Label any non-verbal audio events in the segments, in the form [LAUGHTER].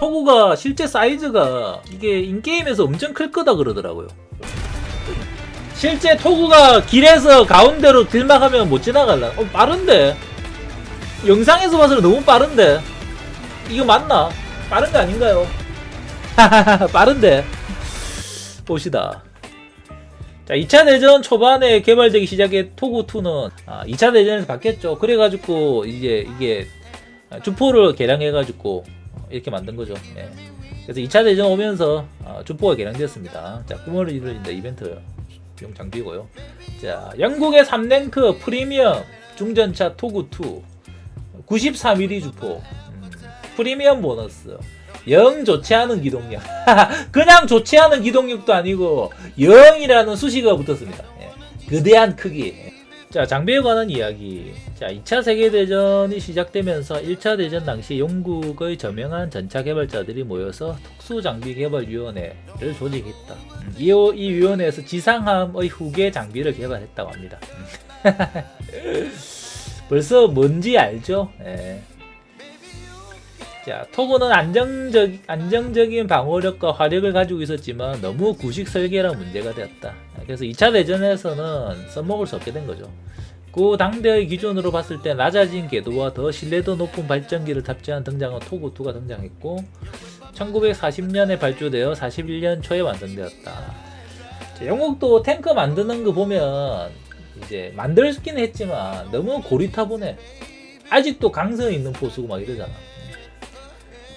토구가 실제 사이즈가 이게 인게임에서 엄청 클 거다 그러더라고요. 실제 토구가 길에서 가운데로 길막하면 못 지나갈라. 어, 빠른데? 영상에서 봐서는 너무 빠른데? 이거 맞나? 빠른 거 아닌가요? [LAUGHS] 빠른데? 봅시다. 자, 2차 대전 초반에 개발되기 시작한 토구2는 아, 2차 대전에서 바뀌었죠. 그래가지고 이제 이게 주포를 개량해가지고 이렇게 만든 거죠. 예. 그래서 2차 대전 오면서 어, 주포가 개량되었습니다. 자, 꿈을 이루어진다 이벤트 용 장비고요. 자, 영국의 3랭크 프리미엄 중전차 토구2 93mm 주포 음, 프리미엄 보너스 영 좋지 않은 기동력 [LAUGHS] 그냥 좋지 않은 기동력도 아니고 0이라는 수식어가 붙었습니다. 예. 거대한 크기 자, 장비에 관한 이야기. 자, 2차 세계대전이 시작되면서 1차 대전 당시 영국의 저명한 전차 개발자들이 모여서 특수장비개발위원회를 조직했다. 음, 이, 이 위원회에서 지상함의 후계 장비를 개발했다고 합니다. 음. [LAUGHS] 벌써 뭔지 알죠? 예. 자, 토고는 안정적, 안정적인 방어력과 화력을 가지고 있었지만 너무 구식 설계라 문제가 되었다. 그래서 2차 대전에서는 써먹을 수 없게 된 거죠. 그 당대의 기준으로 봤을 때 낮아진 궤도와 더 신뢰도 높은 발전기를 탑재한 등장한 토구2가 등장했고 1940년에 발주되어 41년 초에 완성되었다. 자, 영국도 탱크 만드는 거 보면 이제 만들긴 했지만 너무 고리타분해. 아직도 강성 있는 포수고 막 이러잖아.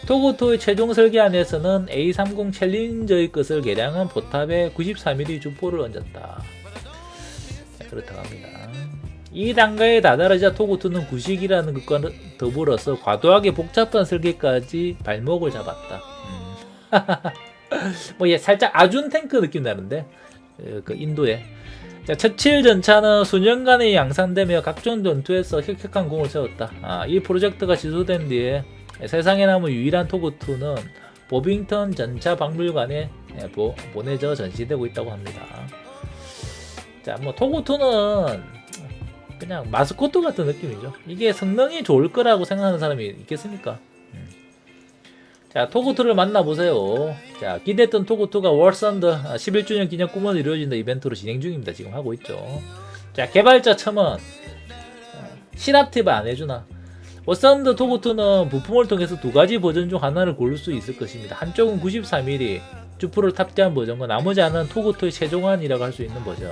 토고토의 최종 설계안에서는 A30 챌린저의 것을 개량한 포탑에 93mm 주포를 얹었다. 자, 그렇다고 합니다. 이 단가에 다다르자 토고토는 구식이라는 것과 더불어서 과도하게 복잡한 설계까지 발목을 잡았다. 음. [LAUGHS] 뭐, 얘 살짝 아준 탱크 느낌 나는데, 어, 그 인도에. 자, 처칠 전차는 수년간의 양산되며 각종 전투에서 혁혁한 공을 세웠다. 아, 이 프로젝트가 지소된 뒤에 세상에 남은 유일한 토구2는 보빙턴 전차 박물관에 예, 보, 보내져 전시되고 있다고 합니다. 자, 뭐 토구2는 그냥 마스코트 같은 느낌이죠. 이게 성능이 좋을 거라고 생각하는 사람이 있겠습니까? 음. 자, 토구2를 만나보세요. 자, 기대했던 토구2가 월선더 11주년 기념 꿈을 이루어진다 이벤트로 진행 중입니다. 지금 하고 있죠. 자, 개발자 첨언. 어, 시납 팁을 안 해주나? 워사운드 토고2는 부품을 통해서 두 가지 버전 중 하나를 고를 수 있을 것입니다. 한쪽은 93mm 주프를 탑재한 버전과 나머지 하나는 토고2의 최종안이라고 할 수 있는 버전.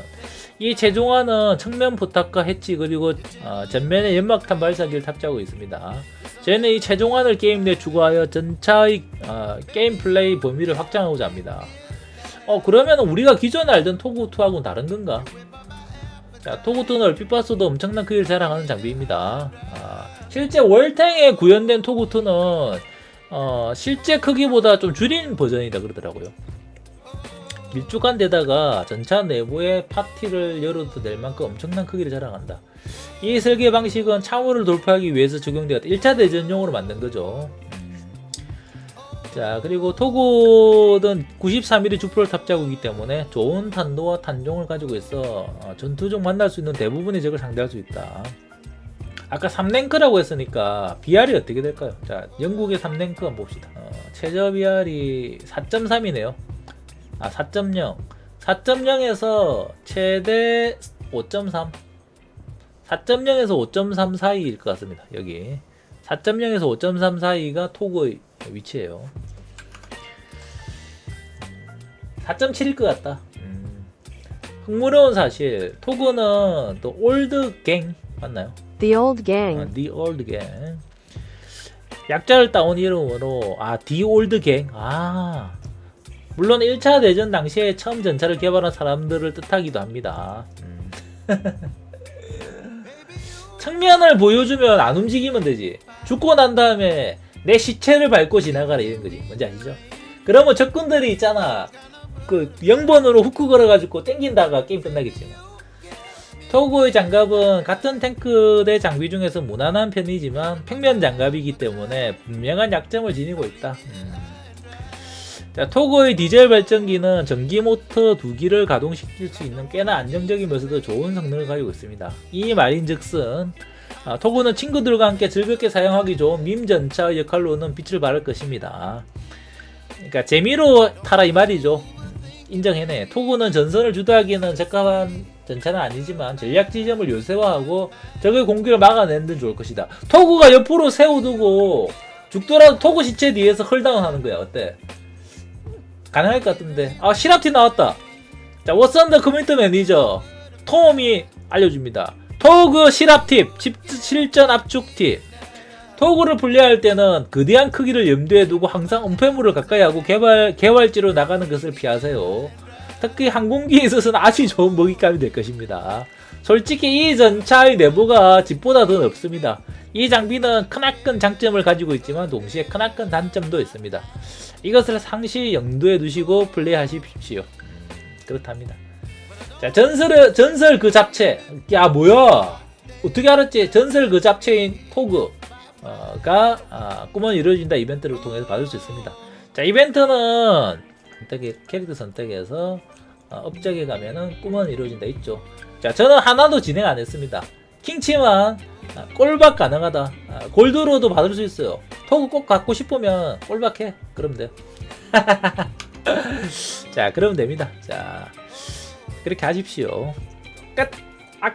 이 최종안은 측면 포탑과 해치 그리고 어, 전면에 연막탄 발사기를 탑재하고 있습니다. 저희는 이 최종안을 게임 내 추가하여 전차의 어, 게임 플레이 범위를 확장하고자 합니다. 어 그러면 우리가 기존에 알던 토고2하고는 다른 건가? 자, 토고2는 얼핏 봤어도 엄청난 크기를 자랑하는 장비입니다. 아, 실제 월탱에 구현된 토구2는 어, 실제 크기보다 좀 줄인 버전이다 그러더라고요. 밀쭉한 데다가 전차 내부에 파티를 열어도 될 만큼 엄청난 크기를 자랑한다. 이 설계 방식은 창호를 돌파하기 위해서 적용되었다. 1차 대전용으로 만든 거죠. 음. 자, 그리고 토고는 93mm 주포를 탑재하고 있기 때문에 좋은 탄도와 탄종을 가지고 있어 어, 전투 중 만날 수 있는 대부분의 적을 상대할 수 있다. 아까 3랭크라고 했으니까 BR이 어떻게 될까요? 자, 영국의 3랭크 한번 봅시다. 어, 최저 BR이 4.3이네요. 아, 4.0. 4.0에서 최대 5.3. 4.0에서 5.3 사이일 것 같습니다. 여기. 4.0에서 5.3 사이가 토그의 위치예요. 4.7일 것 같다. 음. 흥무로운 사실, 토그는 또 올드 갱 맞나요? The old 어, gang. The Old Gang. 약자를 따온 이름으로 아 The Old Gang. 아 물론 1차 대전 당시에 처음 전차를 개발한 사람들을 뜻하기도 합니다. 음. [LAUGHS] 측면을 보여주면 안 움직이면 되지. 죽고 난 다음에 내 시체를 밟고 지나가라 이런 거지. 뭔지 아시죠? 그러면 적군들이 있잖아. 그 0번으로 후크 걸어가지고 땡긴다가 게임 끝나겠지. 뭐. 토고의 장갑은 같은 탱크 대 장비 중에서 무난한 편이지만 평면 장갑이기 때문에 분명한 약점을 지니고 있다. 음. 자, 토고의 디젤 발전기는 전기 모터 두 기를 가동시킬 수 있는 꽤나 안정적이면서도 좋은 성능을 가지고 있습니다. 이 말인즉슨 아, 토고는 친구들과 함께 즐겁게 사용하기 좋은 밈 전차의 역할로는 빛을 발할 것입니다. 그러니까 재미로 타라 이 말이죠. 인정해내. 토구는 전선을 주도하기에는 적합한 전차는 아니지만 전략 지점을 요새화하고 적의 공격을 막아내는 데 좋을 것이다. 토구가 옆으로 세워두고 죽더라도 토구 시체 뒤에서 헐당을 하는 거야. 어때? 가능할 것 같은데. 아 시랍티 나왔다. 자 워선더 커뮤니티 매니저 톰이 알려줍니다. 토그 시랍 팁, 집 실전 압축 팁. 토구를 분리할 때는 거대한 크기를 염두에 두고 항상 은폐물을 가까이 하고 개발, 개활지로 나가는 것을 피하세요. 특히 항공기에 있어서는 아주 좋은 먹잇감이 될 것입니다. 솔직히 이 전차의 내부가 집보다 더 넓습니다. 이 장비는 크나큰 장점을 가지고 있지만 동시에 크나큰 단점도 있습니다. 이것을 상시 염두에 두시고 플레이하십시오. 그렇답니다. 자, 전설, 전설 그 잡채. 야, 뭐야? 어떻게 알았지? 전설 그 잡채인 토그. 어, 가 아, 꿈은 이루어진다 이벤트를 통해서 받을 수 있습니다. 자 이벤트는 선택에 캐릭터 선택해서 어, 업적에 가면은 꿈은 이루어진다 있죠. 자 저는 하나도 진행 안 했습니다. 킹치만 아, 꼴박 가능하다. 아, 골드로도 받을 수 있어요. 토그 꼭 갖고 싶으면 꼴박해. 그럼 돼. 자 그러면 됩니다. 자 그렇게 하십시오. 끝. 악.